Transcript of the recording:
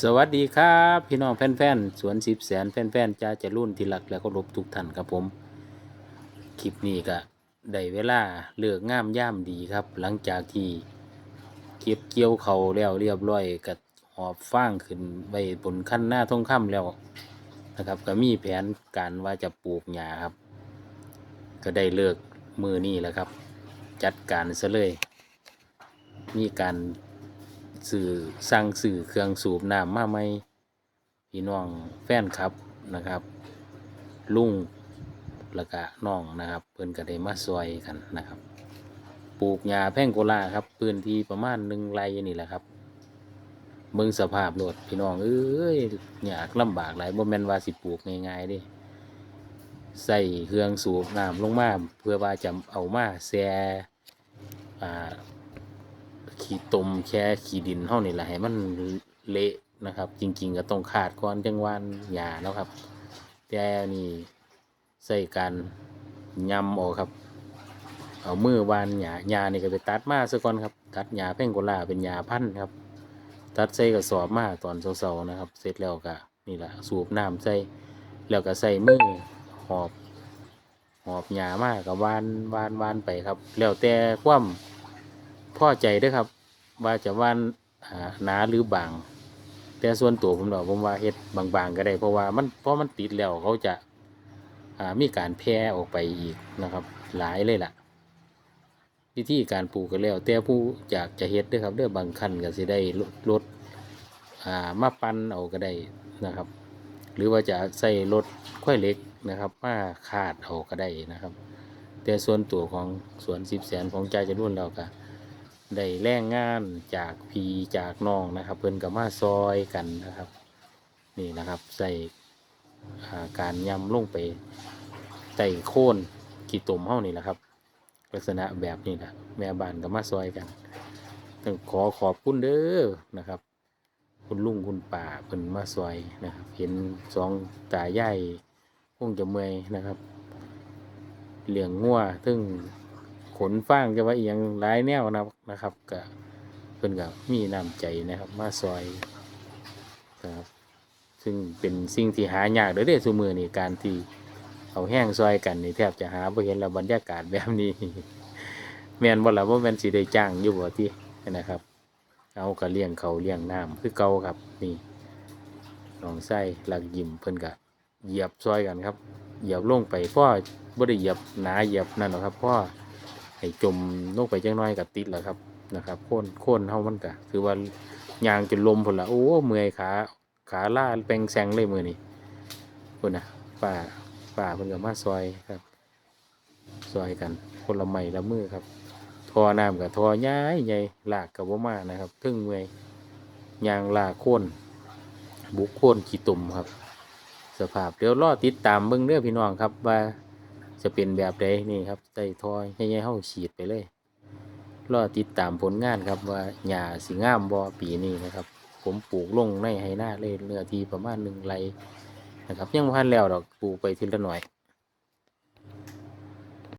สวัสดีครับ พี่น้องแฟนๆ สวนสิบแสนแฟนๆจ้าจะรุ่นที่รักและก็รบทุกท่านครับผม คลิปนี้ก็ได้เวลาเลือกงามย่ามดีครับ หลังจากที่เก็บเกี่ยวเขาแล้วเรียบร้อยกับหอบฟางขึ้นไปบนขั้นหน้าทองคำแล้วนะครับ ก็มีแผนการว่าจะปลูกหญ้าครับ ก็ได้เลิกมือนี่แหละครับ จัดการซะเลย มีการ สื่อสั่งสื่อเครื่องสูบน้ำมาไหมพี่น้องแฟนครับนะครับ ลุงแล้วก็น้องนะครับ เพิ่อนก็ได้มาซอยกันนะครับ ปลูกหญ้าแพ่งโกลาครับพื้นที่ประมาณหนึ่งไร่นี่แหละครับเบิ่งสภาพรถพี่น้องเอ้ยยากลำบากหลายบ่แม่นว่าสิปลูกง่ายๆด้ใส่เครื่องสูบน้ำลงมาเพื่อว่าจะเอามาแช่ ขี้ตมแค่ขี้ดินเท่านี่แหละให้มันเละนะครับ จริง ๆ ก็ต้องขาดก่อนจังหวานหญ้าเนาะครับ แต่นี่ใส่การยำออกครับ เอามือวานหญ้าหญ้านี่ก็ไปตัดมาซะก่อนครับ ตัดหญ้าแพงโกลาเป็นหญ้าพันธุ์ครับ ตัดใส่กระสอบมาตอนเช้าๆนะครับ เสร็จแล้วก็นี่แหละสูบน้ำใส่แล้วก็ใส่มือหอบหอบหญ้ามากกับวานวานวานไปครับ แล้วแต่ความ พ่อใจด้วยครับ ว่าจะว่านหนาหรือบาง แต่ส่วนตัวผมเนาะผมว่าเฮ็ดบางๆ ก็ได้ เพราะว่ามันเพราะมันติดแล้วเขาจะามีการแพร่ออกไปอีกนะครับ หลายเลยล่ะ วิธีการปลูกก็แล้ว แต่ผู้อยากจะเฮ็ดด้วยครับด้อบางคันก็สิได้ลดมาปั้นเอาก็ได้นะครับ หรือว่าจะใส่รถค่อยเล็กนะครับ มาคาดเอาก็ได้นะครับ แต่ส่วนตัวของสวนสิบแสนของใจจะรุ่นเราก็ ได้แรงงานจากพีจากน้องนะครับ เพิ่นก็มาซอยกันนะครับ นี่นะครับใส่าการยำลงไปใส่โค่นกี่ตุ่มเฮานี่แหละครับ ลักษณะแบบนี้นะแม่บ้านก็มาซอยกันต้องขอขอบคุณเด้อนะครับ คุณลุงคุณป่าเพิ่นมาซอยนะครับ เห็นสองตาใหญ่คงจะเมื่อยนะครับ เหลี้ยงงัวซึ่ง นฟางจะว่าอีหยังหลายแนวนะนะครับก็เพิ่นก็มีน้ำใจนะครับ มาซอยนะครับซึ่งเป็นสิ่งที่หายากเด้อเด้อซุมือนี่การที่เอาแห้งซอยกันนี่แทบจะหาบ่เห็นแล้วบรรยากาศแบบนี้ แม่นบ่ล่ะว่าแม่นสิได้จ้างอยู่บ่ที่นะครับ เอาก็เลี้ยงเขาเลี้ยงน้ำคือเก่าครับนี่น้องไส้หลักยิ้มเพิ่นก็เหยียบซอยกันครับ เหยียบลงไปพ่อบ่ได้เหยียบหนาเหยียบนั่นหรอกครับพ่อ ให้จมลงไปจังน้อยก็ติดแล้วครับนะครับโค่นโค่นเฮามันก็คือว่ายางจนลมพุ่นละโอ้เมื่อยขาขาล่าแปลงแซงเลยมือนี่พุ่นะป้าป้าเพิ่นก็มาซอยครับซอยกัน คนละไม้ละมือครับทอน้ำกับทอย้ายใหญ่ลากกับว่ามานะครับทึ่งเมื่อยยางลาโค่นบุกโค่นขี้ตุ่มครับ สภาพเดี๋ยวรอติดตามเบิ่งเด้อพี่น้องครับว่า จะเป็นแบบใดนี่ครับใต้ทอใหญ่ๆเฮาฉีดไปเลยรอติดตามผลงานครับว่าหญ้าสิงามบ่ปีนี้นะครับ ผมปลูกลงในไหหน้าเลยเนื้อที่ประมาณหนึ่งไร่นะครับ ยังบ่ทันแล้วดอกปลูกไปทีละหน่อย